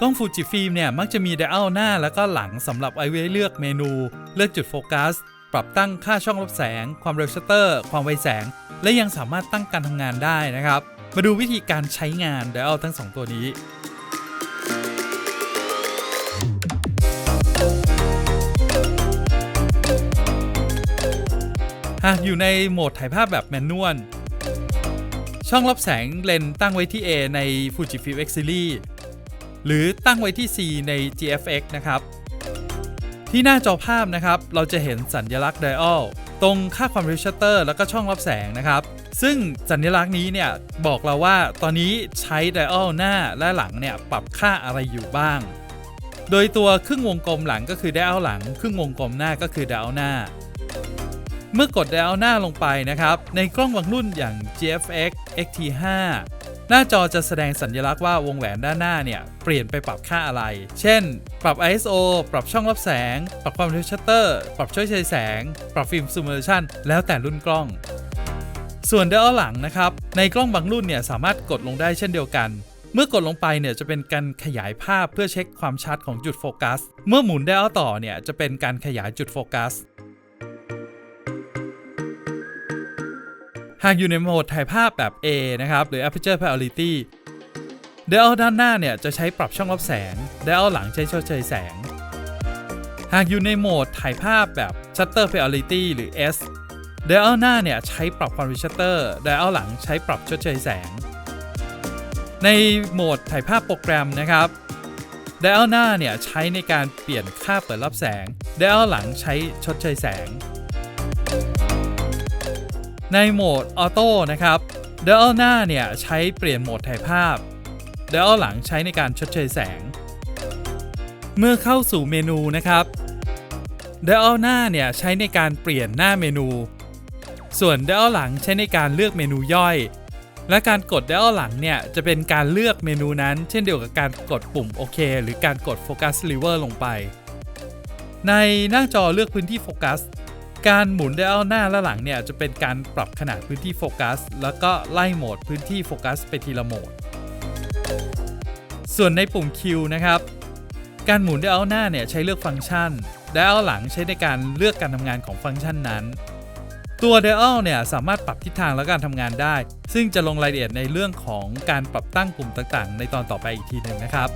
กล้องฟูจิฟิล์มเนี่ยมักจะมีไดอัลหน้าแล้วก็หลังสำหรับไอไว้เลือกเมนู เลือกจุดโฟกัส ปรับตั้งค่าช่องรับแสง ความเร็วชัตเตอร์ ความไวแสง และยังสามารถตั้งการทำงานได้นะครับ มาดูวิธีการใช้งานไดอัลทั้งสองตัวนี้หากอยู่ในโหมดถ่ายภาพแบบแมนนวลช่องรับแสงเลนตั้งไว้ที่ A ใน Fujifilm X Series หรือตั้งไว้ที่ C ใน GFX นะครับ ที่หน้าจอภาพนะครับ เราจะเห็นสัญลักษณ์ dial ตรงค่าความเร็วชัตเตอร์แล้วก็ช่องรับแสงนะครับ ซึ่งสัญลักษณ์นี้เนี่ยบอกเราว่าตอนนี้ใช้ dial หน้าและหลังเนี่ยปรับค่าอะไรอยู่บ้าง โดยตัวครึ่งวงกลมหลังก็คือ dial หลัง ครึ่งวงกลมหน้าก็คือ dial หน้า เมื่อกด dial หน้าลงไปนะครับ ในกล้องบางรุ่นอย่าง GFX XT5 หน้าจอจะแสดงสัญลักษณ์ว่าวงแหวนด้านหน้าเนี่ยเปลี่ยนไปปรับค่าอะไร เช่น ปรับ ISO ปรับช่องรับแสง ปรับความเร็วชัตเตอร์ ปรับช่วยฉายแสง ปรับฟิล์มซูมเลชันแล้วแต่รุ่นกล้องส่วน dial หลังนะครับ ในกล้องบางรุ่นเนี่ยสามารถกดลงได้เช่นเดียวกัน เมื่อกดลงไปเนี่ยจะเป็นการขยายภาพเพื่อเช็คความชัดของจุดโฟกัส เมื่อหมุน dial ต่อเนี่ยจะเป็นการขยายจุดโฟกัส หากอยู่ในโหมดถ่ายภาพแบบ A นะครับ หรือ aperture priority dial ด้านหน้าเนี่ยจะใช้ปรับช่องรับแสง dial หลังใช้ชดเชยแสง หากอยู่ในโหมดถ่ายภาพแบบ shutter priority หรือ S dial หน้าเนี่ยใช้ปรับความเร็วชัตเตอร์ dial หลังใช้ปรับชดเชยแสง ในโหมดถ่ายภาพโปรแกรมนะครับ dial หน้าเนี่ยใช้ในการเปลี่ยนค่าเปิดรับแสง dial หลังใช้ชดเชยแสง ในโหมดออโต้นะครับ dial หน้าเนี่ยใช้เปลี่ยนโหมดถ่ายภาพ dial หลังใช้ในการชดเชยแสง เมื่อเข้าสู่เมนูนะครับ dial หน้าเนี่ยใช้ในการเปลี่ยนหน้าเมนู ส่วน dial หลังใช้ในการเลือกเมนูย่อย และการกด dial หลังเนี่ยจะเป็นการเลือกเมนูนั้น เช่นเดียวกับการกดปุ่มโอเคหรือการกด Focus Lever ลงไป ในหน้าจอเลือกพื้นที่โฟกัส การหมุน dial หน้าและหลังเนี่ยจะเป็นการปรับขนาดพื้นที่โฟกัส แล้วก็ไล่โหมดพื้นที่โฟกัสไปทีละโหมด ส่วนในปุ่ม Q นะครับ การหมุน dial หน้าเนี่ยใช้เลือกฟังก์ชัน dial หลังใช้ในการเลือกการทำงานของฟังก์ชันนั้น ตัว dial เนี่ยสามารถปรับทิศทางและการทำงานได้ ซึ่งจะลงรายละเอียดในเรื่องของการปรับตั้งปุ่มต่างๆ ในตอนต่อไปอีกทีหนึ่งนะครับ